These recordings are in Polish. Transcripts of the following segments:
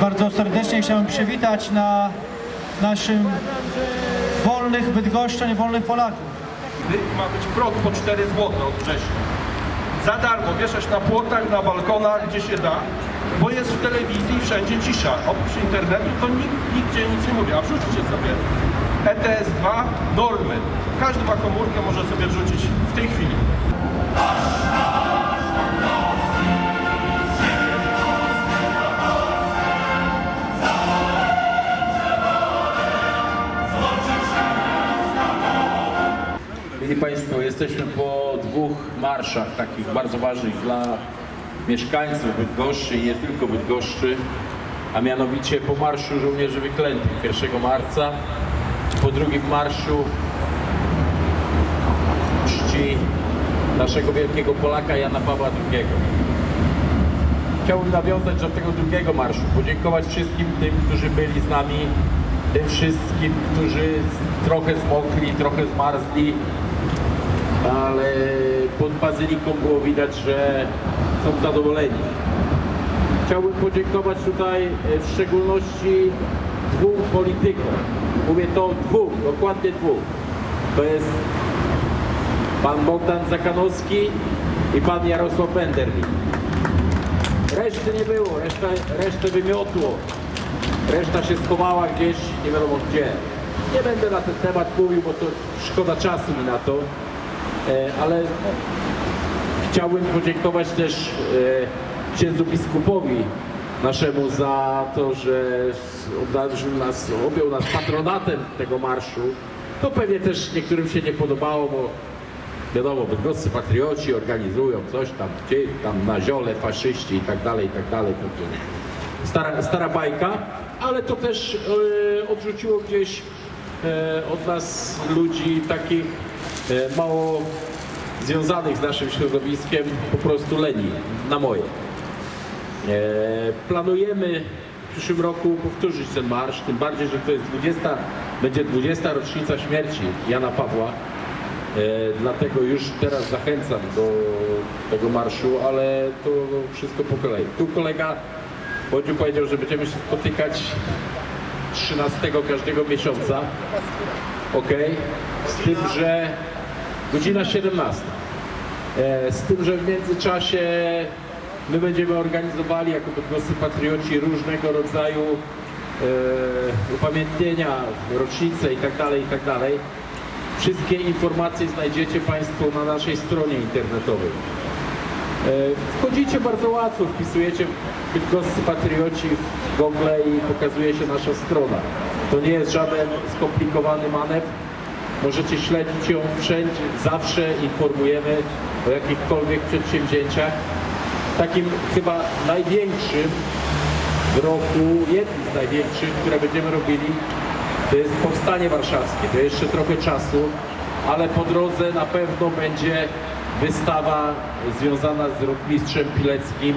Bardzo serdecznie chciałem przywitać na naszym wolnych Bydgoszczan wolnych Polaków. ma być prąd po 4 zł od września. Za darmo wieszać na płotach, na balkonach, gdzie się da, bo jest w telewizji wszędzie cisza. Oprócz internetu to nikt nigdzie nic nie mówi. A wrzućcie sobie ETS 2 normy. Każdy ma komórkę, może sobie wrzucić w tej chwili. Marszach takich bardzo ważnych dla mieszkańców Bydgoszczy i nie tylko Bydgoszczy, a mianowicie po Marszu Żołnierzy Wyklętych 1 marca, po drugim marszu czci naszego wielkiego Polaka Jana Pawła II. Chciałbym nawiązać do tego drugiego marszu, podziękować wszystkim tym, którzy byli z nami, tym wszystkim, którzy trochę zmokli, trochę zmarzli, ale pod bazyliką było widać, że są zadowoleni. Chciałbym podziękować tutaj e, w szczególności dwóm politykom. Mówię to dwóch, dokładnie dwóch. To jest pan Bogdan Zakanowski i pan Jarosław Benderli. Reszty nie było, reszta, resztę wymiotło. Reszta się schowała gdzieś, nie wiadomo gdzie. Nie będę na ten temat mówił, bo to szkoda czasu mi na to, ale chciałbym podziękować też e, księdzu biskupowi naszemu za to, że obdarzył nas, objął nas patronatem tego marszu. To pewnie też niektórym się nie podobało, bo wiadomo, bydgoscy patrioci organizują coś tam, gdzie tam na ziole, faszyści i tak dalej, i tak dalej. Stara, stara bajka, ale to też e, odrzuciło gdzieś e, od nas ludzi takich e, mało związanych z naszym środowiskiem, po prostu leni, na moje. E, planujemy w przyszłym roku powtórzyć ten marsz, tym bardziej, że to jest 20, będzie 20 rocznica śmierci Jana Pawła. E, dlatego już teraz zachęcam do tego marszu, ale to wszystko po kolei. Tu kolega Bodziu powiedział, że będziemy się spotykać 13 każdego miesiąca. Ok, z tym, że godzina 17. E, Z tym, że w międzyczasie my będziemy organizowali jako Bydgoscy Patrioci różnego rodzaju e, upamiętnienia, rocznice i tak dalej, i tak. Wszystkie informacje znajdziecie Państwo na naszej stronie internetowej. E, Wchodzicie bardzo łatwo, wpisujecie Bydgoscy Patrioci w Google i pokazuje się nasza strona. To nie jest żaden skomplikowany manewr. Możecie śledzić ją wszędzie, zawsze informujemy o jakichkolwiek przedsięwzięciach. Takim chyba największym w roku, jednym z największych, które będziemy robili, to jest powstanie warszawskie. To jeszcze trochę czasu, ale po drodze na pewno będzie wystawa związana z rotmistrzem Pileckim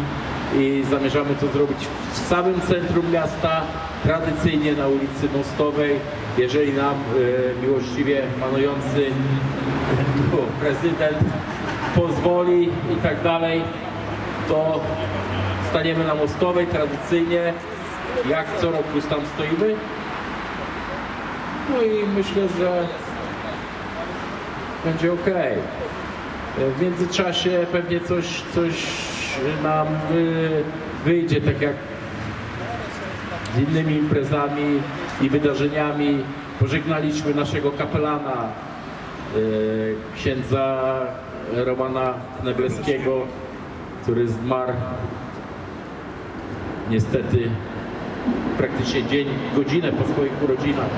i zamierzamy to zrobić w samym centrum miasta, tradycyjnie na ulicy Mostowej. Jeżeli nam e, miłościwie panujący prezydent pozwoli i tak dalej, to staniemy na Mostowej tradycyjnie, jak co roku tam stoimy. No i myślę, że będzie ok. W międzyczasie pewnie coś, coś nam wy, wyjdzie, tak jak z innymi imprezami i wydarzeniami. Pożegnaliśmy naszego kapelana, e, księdza Romana Knebleskiego, który zmarł niestety praktycznie dzień, godzinę po swoich urodzinach.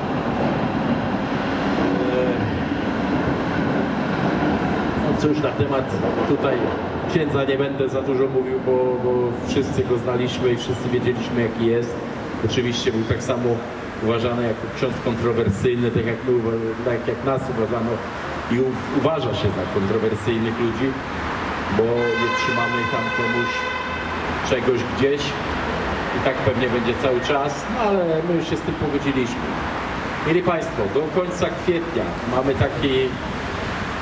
Cóż, na temat tutaj księdza nie będę za dużo mówił, bo, bo wszyscy go znaliśmy i wszyscy wiedzieliśmy jaki jest. Oczywiście był tak samo uważany jako ksiądz kontrowersyjny, tak jak, my, tak jak nas uważano i u, uważa się za kontrowersyjnych ludzi, bo nie trzymamy tam komuś czegoś gdzieś i tak pewnie będzie cały czas, no ale my już się z tym pogodziliśmy. Mieli Państwo, do końca kwietnia mamy taki,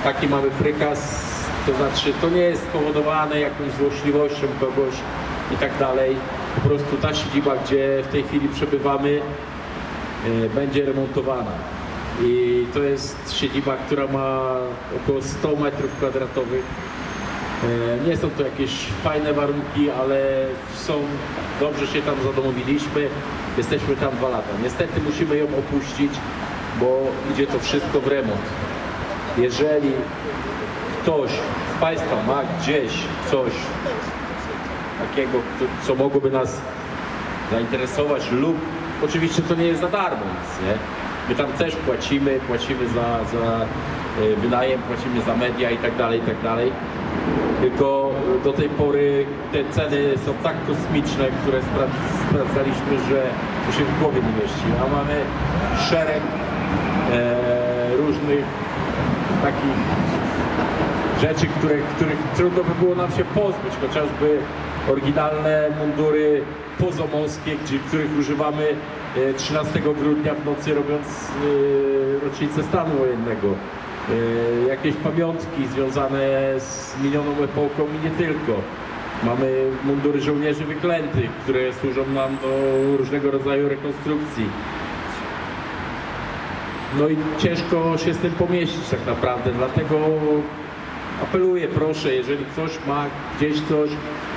taki mamy prykaz, to znaczy to nie jest spowodowane jakąś złośliwością kogoś i tak dalej. po prostu ta siedziba, gdzie w tej chwili przebywamy, e, będzie remontowana. I to jest siedziba, która ma około 100 metrów kwadratowych. E, Nie są to jakieś fajne warunki, ale są, dobrze się tam zadomowiliśmy. Jesteśmy tam dwa lata. Niestety musimy ją opuścić, bo idzie to wszystko w remont. Jeżeli ktoś z Państwa ma gdzieś coś takiego, co- mogłoby nas zainteresować lub oczywiście to nie jest za darmo nic, nie? My tam też płacimy, płacimy za, za e, wynajem, płacimy za media i tak dalej, i tak dalej. Tylko do tej pory te ceny są tak kosmiczne, które spra- sprawdzaliśmy, że to się w głowie nie mieści. A mamy szereg e, różnych takich rzeczy, których trudno by było nam się pozbyć, chociażby oryginalne mundury pozomowskie, gdzie, których używamy e, 13 grudnia w nocy robiąc e, rocznicę stanu wojennego. E, Jakieś pamiątki związane z minioną epoką i nie tylko. Mamy mundury żołnierzy wyklętych, które służą nam do różnego rodzaju rekonstrukcji. No i ciężko się z tym pomieścić tak naprawdę, dlatego apeluję, proszę, jeżeli ktoś ma gdzieś coś,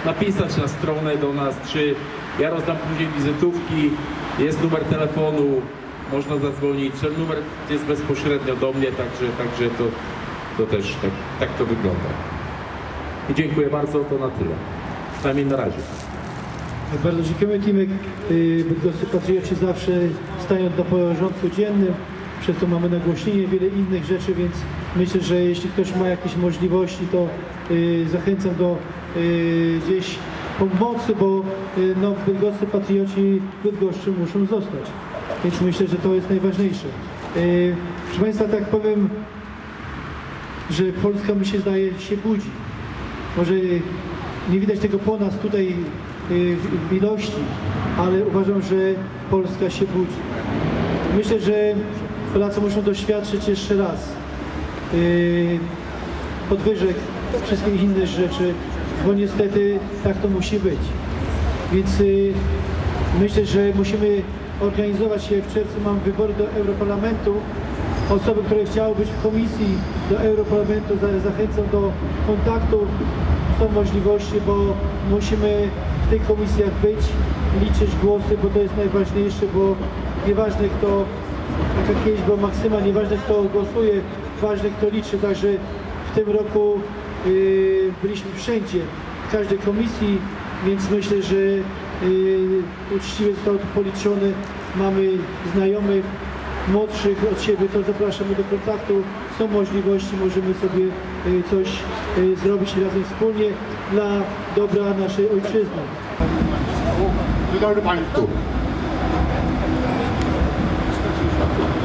napisać na stronę do nas, czy ja rozdam później wizytówki, jest numer telefonu, można zadzwonić, ten numer jest bezpośrednio do mnie, także, także to, to też tak, tak to wygląda. I dziękuję bardzo, to na tyle. Przynajmniej na razie. Bardzo dziękujemy Timek. Bydgoscy Patrioci zawsze stają na porządku dziennym. Przez to mamy nagłośnienie, wiele innych rzeczy, więc myślę, że jeśli ktoś ma jakieś możliwości, to y, zachęcam do y, gdzieś pomocy, bo y, no, Bydgoscy Patrioci Bydgoszczy muszą zostać. Więc myślę, że to jest najważniejsze. Y, proszę Państwa, tak powiem, że Polska mi się zdaje się budzi. Może nie widać tego po nas tutaj w ilości, ale uważam, że Polska się budzi. Myślę, że Polacy muszą doświadczyć jeszcze raz y, podwyżek, wszystkich innych rzeczy, bo niestety tak to musi być. Więc y, myślę, że musimy organizować się. W czerwcu mam wybory do Europarlamentu. Osoby, które chciały być w komisji do Europarlamentu, za- zachęcam do kontaktu. Są możliwości, bo musimy w tych komisjach być, liczyć głosy, bo to jest najważniejsze, bo nieważne kto, tak jak kiedyś była maksyma, nieważne kto głosuje, ważne kto liczy. Także w tym roku y, byliśmy wszędzie, w każdej komisji, więc myślę, że y, uczciwie zostało to policzone. Mamy znajomych, młodszych od siebie, to zapraszamy do kontaktu. Są możliwości, możemy sobie y, coś y, zrobić razem wspólnie dla dobra naszej ojczyzny. Dobry Państwu.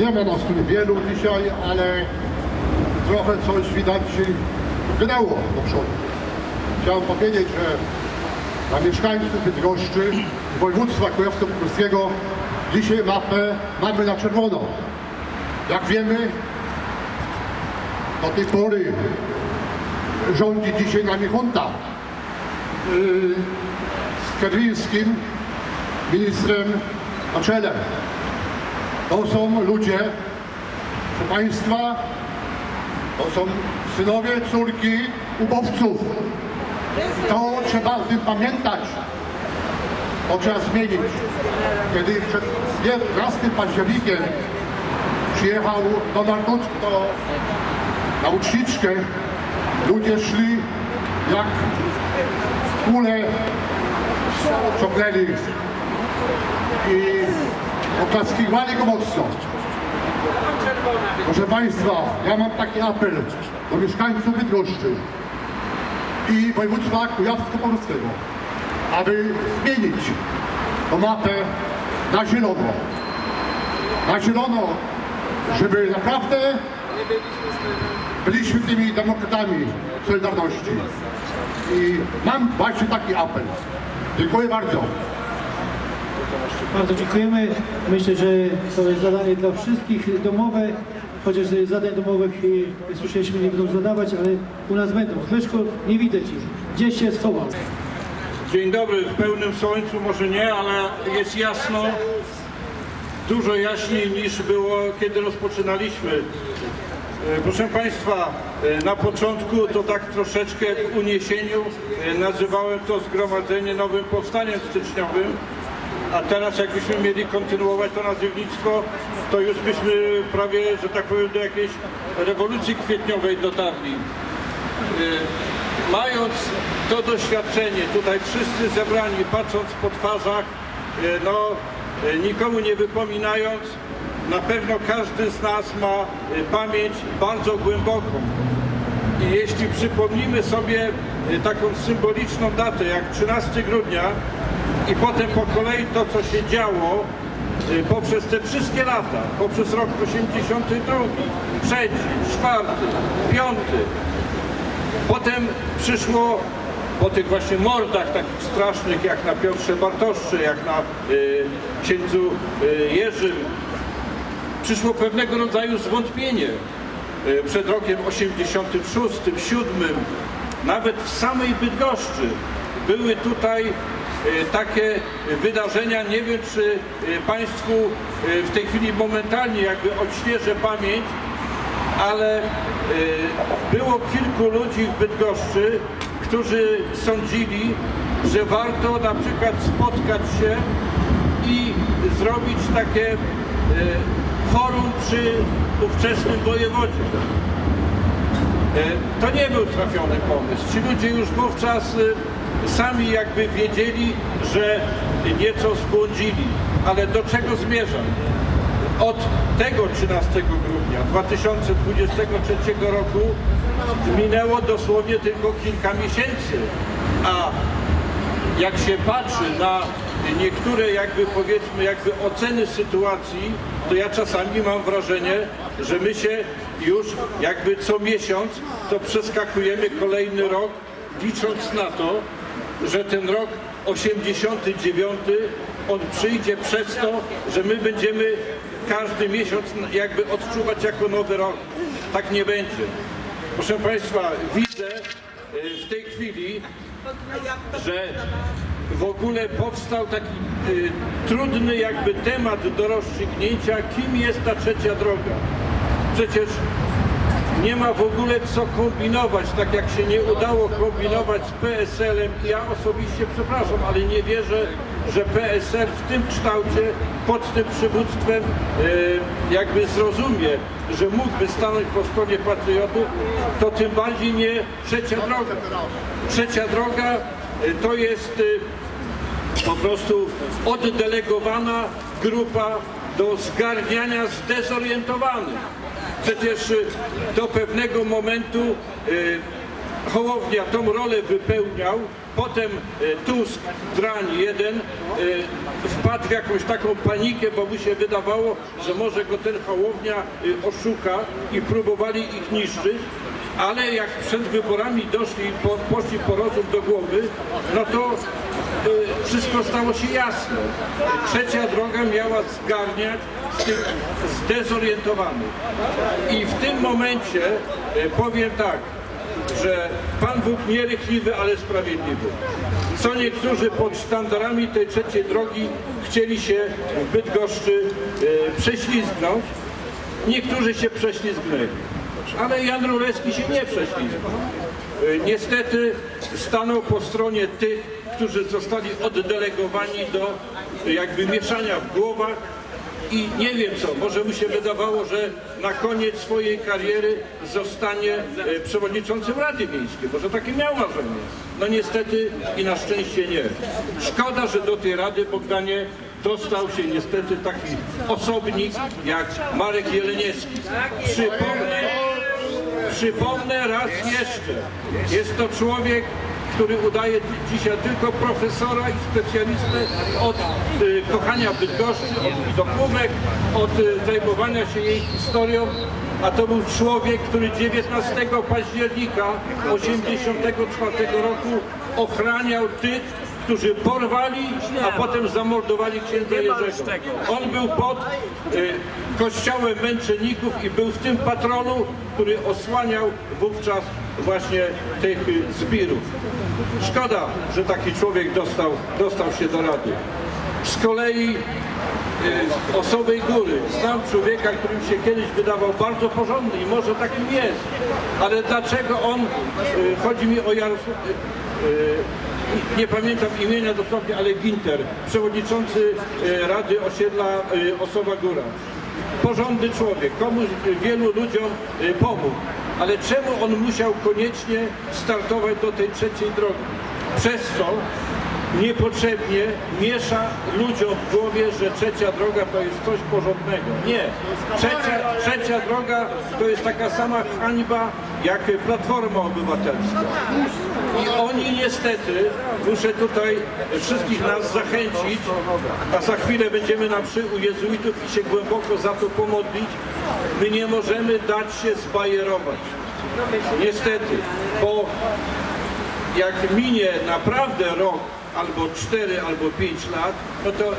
Nie ma nas tu wielu dzisiaj, ale trochę coś widać gnęło do przodu. Chciałem powiedzieć, że dla mieszkańców Bydgoszczy i województwa kujawsko-pomorskiego dzisiaj mapę mamy na czerwono. Jak wiemy, do tej pory rządzi dzisiaj nami junta. Yy, z Kedwińskim, ministrem na czele. To są ludzie, proszę Państwa, to są synowie, córki ubowców. To trzeba o tym pamiętać. To trzeba zmienić. Kiedy przed 11 październikiem przyjechał Donald Tusk do, na uczniczkę, ludzie szli jak kule ciągnęli i oklaskiwali go mocno. Proszę Państwa, ja mam taki apel do mieszkańców Bydgoszczy i województwa kujawsko-pomorskiego, aby zmienić tą mapę na zielono. Na zielono, żeby naprawdę byliśmy tymi demokratami Solidarności. I mam właśnie taki apel. Dziękuję bardzo. Bardzo dziękujemy. Myślę, że to jest zadanie dla wszystkich domowe, chociaż zadań domowych słyszeliśmy nie będą zadawać, ale u nas będą. Zbyszku, nie widać ich. Gdzieś się schował. Dzień dobry, w pełnym słońcu może nie, ale jest jasno, dużo jaśniej niż było kiedy rozpoczynaliśmy. E, Proszę Państwa, e, na początku to tak troszeczkę w uniesieniu e, nazywałem to zgromadzenie nowym powstaniem styczniowym, a teraz jakbyśmy mieli kontynuować to nazewnictwo, to już byśmy prawie, że tak powiem, do jakiejś rewolucji kwietniowej dotarli. Y, Mając to doświadczenie, tutaj wszyscy zebrani, patrząc po twarzach, y, no y, nikomu nie wypominając, na pewno każdy z nas ma pamięć bardzo głęboką. I jeśli przypomnimy sobie taką symboliczną datę jak 13 grudnia i potem po kolei to, co się działo y, poprzez te wszystkie lata, poprzez rok 82, 3, 4, 5, Potem przyszło po tych właśnie mordach takich strasznych jak na Piotrze Bartoszczy, jak na y, księdzu y, Jerzym, przyszło pewnego rodzaju zwątpienie. Y, przed rokiem 86, 7, nawet w samej Bydgoszczy były tutaj takie wydarzenia, nie wiem czy y, Państwu y, w tej chwili momentalnie jakby odświeżę pamięć, ale y, było kilku ludzi w Bydgoszczy, którzy sądzili, że warto na przykład spotkać się i zrobić takie y, forum przy ówczesnym wojewodzie. Y, To nie był trafiony pomysł. Ci ludzie już wówczas y, sami jakby wiedzieli, że nieco zbłądzili. Ale do czego zmierzam? Od tego 13 grudnia 2023 roku minęło dosłownie tylko kilka miesięcy, a jak się patrzy na niektóre jakby powiedzmy jakby oceny sytuacji, to ja czasami mam wrażenie, że my się już jakby co miesiąc to przeskakujemy kolejny rok, licząc na to, że ten rok 89 on przyjdzie przez to, że my będziemy każdy miesiąc jakby odczuwać jako nowy rok. Tak nie będzie. Proszę Państwa, widzę y, w tej chwili, że w ogóle powstał taki y, trudny jakby temat do rozstrzygnięcia, kim jest ta trzecia droga. Przecież nie ma w ogóle co kombinować, tak jak się nie udało kombinować z PSL-em. Ja osobiście przepraszam, ale nie wierzę, że PSL w tym kształcie, pod tym przywództwem e, jakby zrozumie, że mógłby stanąć po stronie patriotów, to tym bardziej nie trzecia droga. Trzecia droga e, to jest e, po prostu oddelegowana grupa do zgarniania zdezorientowanych. Przecież y, do pewnego momentu y, Hołownia tą rolę wypełniał, potem y, Tusk, Drań jeden, wpadł w jakąś taką panikę, bo mu się wydawało, że może go ten Hołownia oszuka i próbowali ich niszczyć. Ale jak przed wyborami doszli po, poszli po rozum do głowy, no to y, wszystko stało się jasne. Trzecia droga miała zgarniać z tych zdezorientowanych. I w tym momencie y, powiem tak, że Pan Bóg nierychliwy, ale sprawiedliwy. Co niektórzy pod sztandarami tej trzeciej drogi chcieli się w Bydgoszczy y, prześlizgnąć, niektórzy się prześlizgnęli. Ale Jan Rulewski się nie prześlizgnął. Y, Niestety stanął po stronie tych, którzy zostali oddelegowani do jakby mieszania w głowach i nie wiem co, może mu się wydawało, że na koniec swojej kariery zostanie e, przewodniczącym Rady Miejskiej. Może takie miał marzenie. No niestety i na szczęście nie. Szkoda, że do tej Rady Bogdanie dostał się niestety taki osobnik jak Marek Jeleniewski. Przypomnę, przypomnę raz jeszcze. Jest to człowiek, który udaje dzisiaj tylko profesora i specjalistę od y, kochania Bydgoszczy, od widokówek, od y, zajmowania się jej historią, a to był człowiek, który 19 października 1984 roku ochraniał tych, którzy porwali, a potem zamordowali księdza Jerzego. On był pod y, kościołem męczenników i był w tym patrolu, który osłaniał wówczas właśnie tych y, zbirów. Szkoda, że taki człowiek dostał, dostał się do rady. Z kolei y, Osowej Góry znam człowieka, którym się kiedyś wydawał bardzo porządny i może takim jest, ale dlaczego on, y, chodzi mi o Jarosław, y, nie pamiętam imienia dosłownie, ale Ginter, przewodniczący y, Rady Osiedla y, Osowa Góra. Porządny człowiek, komuś, y, wielu ludziom pomógł, ale czemu on musiał koniecznie startować do tej trzeciej drogi? Przez co niepotrzebnie miesza ludziom w głowie, że trzecia droga to jest coś porządnego. Nie. Trzecia, trzecia droga to jest taka sama hańba jak Platforma Obywatelska. I oni niestety, muszę tutaj wszystkich nas zachęcić, a za chwilę będziemy na mszy u jezuitów i się głęboko za to pomodlić, my nie możemy dać się zbajerować. Niestety, bo jak minie naprawdę rok, albo cztery, albo pięć lat, no to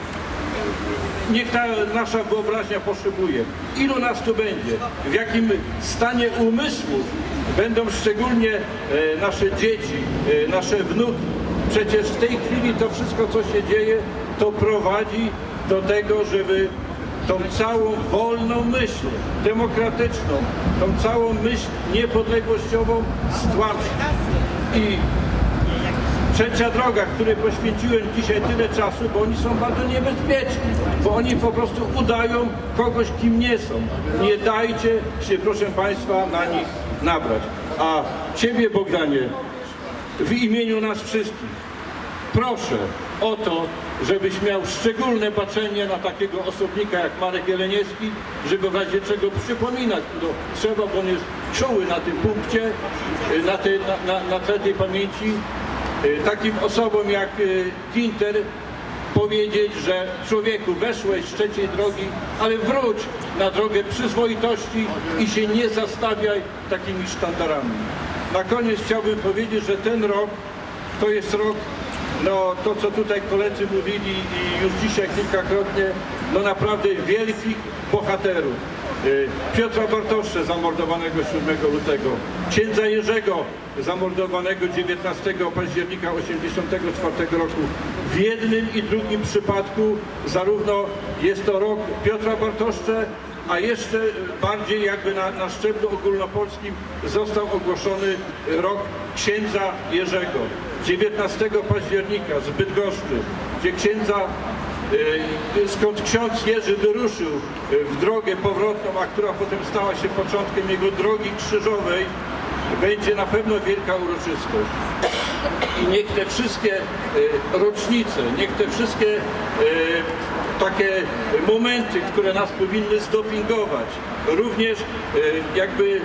niech ta nasza wyobraźnia poszybuje. Ilu nas tu będzie? W jakim stanie umysłów będą szczególnie e, nasze dzieci, e, nasze wnuki? Przecież w tej chwili to wszystko, co się dzieje, to prowadzi do tego, żeby tą całą wolną myśl, demokratyczną, tą całą myśl niepodległościową stłamsić. I Trzecia droga, której poświęciłem dzisiaj tyle czasu, bo oni są bardzo niebezpieczni, bo oni po prostu udają kogoś, kim nie są. Nie dajcie się, proszę Państwa, na nich nabrać. A Ciebie, Bogdanie, w imieniu nas wszystkich, proszę o to, żebyś miał szczególne baczenie na takiego osobnika jak Marek Jeleniewski, żeby w razie czego przypominać, no, trzeba, bo on jest czuły na tym punkcie, na, tej, na, na, na tle tej pamięci. Y, Takim osobom jak Ginter powiedzieć, że człowieku weszłeś z trzeciej drogi, ale wróć na drogę przyzwoitości i się nie zastawiaj takimi sztandarami. Na koniec chciałbym powiedzieć, że ten rok to jest rok, no to co tutaj koledzy mówili i już dzisiaj kilkakrotnie, no naprawdę wielkich bohaterów. Y, Piotra Bartosze zamordowanego 7 lutego, księdza Jerzego zamordowanego 19 października 1984 roku. W jednym i drugim przypadku zarówno jest to rok Piotra Bartoszcze, a jeszcze bardziej jakby na, na szczeblu ogólnopolskim został ogłoszony rok księdza Jerzego. 19 października z Bydgoszczy, gdzie księdza skąd ksiądz Jerzy wyruszył y, w drogę powrotną, a która potem stała się początkiem jego drogi krzyżowej, będzie na pewno wielka uroczystość. I niech te wszystkie y, rocznice, niech te wszystkie y, takie momenty, które nas powinny zdopingować, również y, jakby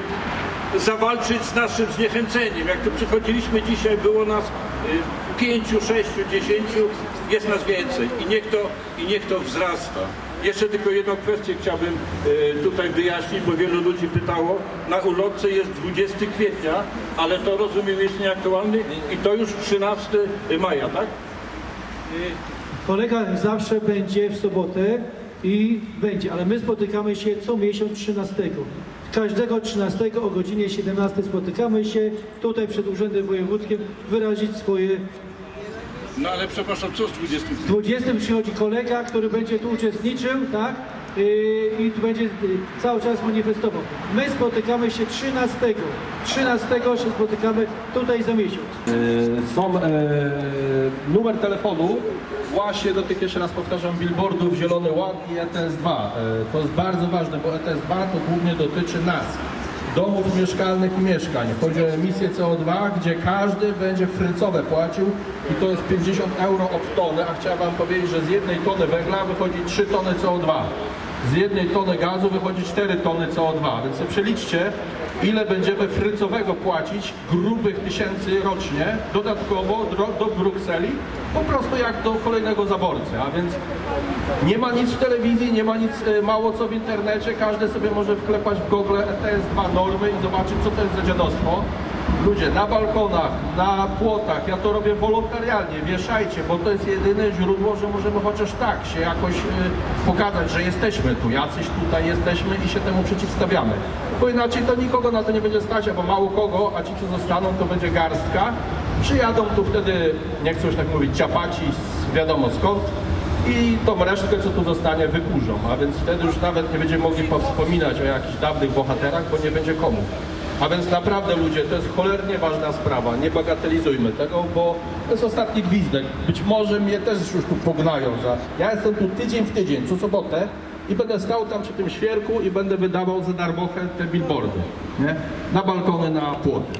zawalczyć z naszym zniechęceniem. Jak tu przychodziliśmy dzisiaj, było nas y, pięciu, sześciu, dziesięciu, jest nas więcej i niech to, i niech to wzrasta. Jeszcze tylko jedną kwestię chciałbym y, tutaj wyjaśnić, bo wielu ludzi pytało. Na ulotce jest 20 kwietnia, ale to rozumiem jest nieaktualny i to już 13 maja, tak? Kolega zawsze będzie w sobotę i będzie, ale my spotykamy się co miesiąc 13. Każdego 13 o godzinie 17 spotykamy się tutaj przed Urzędem Wojewódzkim wyrazić swoje. No ale przepraszam, co z 20 W 20 przychodzi kolega, który będzie tu uczestniczył, tak? Yy, I tu będzie yy, cały czas manifestował. My spotykamy się 13. 13 się spotykamy tutaj za miesiąc. E, są e, numer telefonu właśnie do tych, jeszcze raz powtarzam, billboardów Zielony Ład i ETS-2. E, to jest bardzo ważne, bo ETS-2 to głównie dotyczy nas, domów mieszkalnych i mieszkań. Chodzi o emisję CO2, gdzie każdy będzie frycowe płacił i to jest 50 euro od tony, a chciałem Wam powiedzieć, że z jednej tony węgla wychodzi 3 tony CO2. Z jednej tony gazu wychodzi 4 tony CO2, więc przeliczcie, ile będziemy frycowego płacić grubych tysięcy rocznie dodatkowo do, do Brukseli, po prostu jak do kolejnego zaborcy. A więc nie ma nic w telewizji, nie ma nic e, mało co w internecie, każdy sobie może wklepać w Google ETS2 normy i zobaczyć co to jest za dziadostwo. Ludzie na balkonach, na płotach, ja to robię wolontarialnie, wieszajcie, bo to jest jedyne źródło, że możemy chociaż tak się jakoś y, pokazać, że jesteśmy tu, jacyś tutaj jesteśmy i się temu przeciwstawiamy. Bo inaczej to nikogo na to nie będzie stać, albo mało kogo, a ci co zostaną to będzie garstka. Przyjadą tu wtedy, nie chcę już tak mówić, ciapaci z wiadomo skąd, i tą resztkę, co tu zostanie, wykurzą. A więc wtedy już nawet nie będziemy mogli powspominać o jakichś dawnych bohaterach, bo nie będzie komu. A więc naprawdę ludzie, to jest cholernie ważna sprawa. Nie bagatelizujmy tego, bo to jest ostatni gwizdek. Być może mnie też już tu pognają za... Ja jestem tu tydzień w tydzień, co sobotę i będę stał tam przy tym świerku i będę wydawał za darmochę te billboardy, nie? Na balkony, na płoty.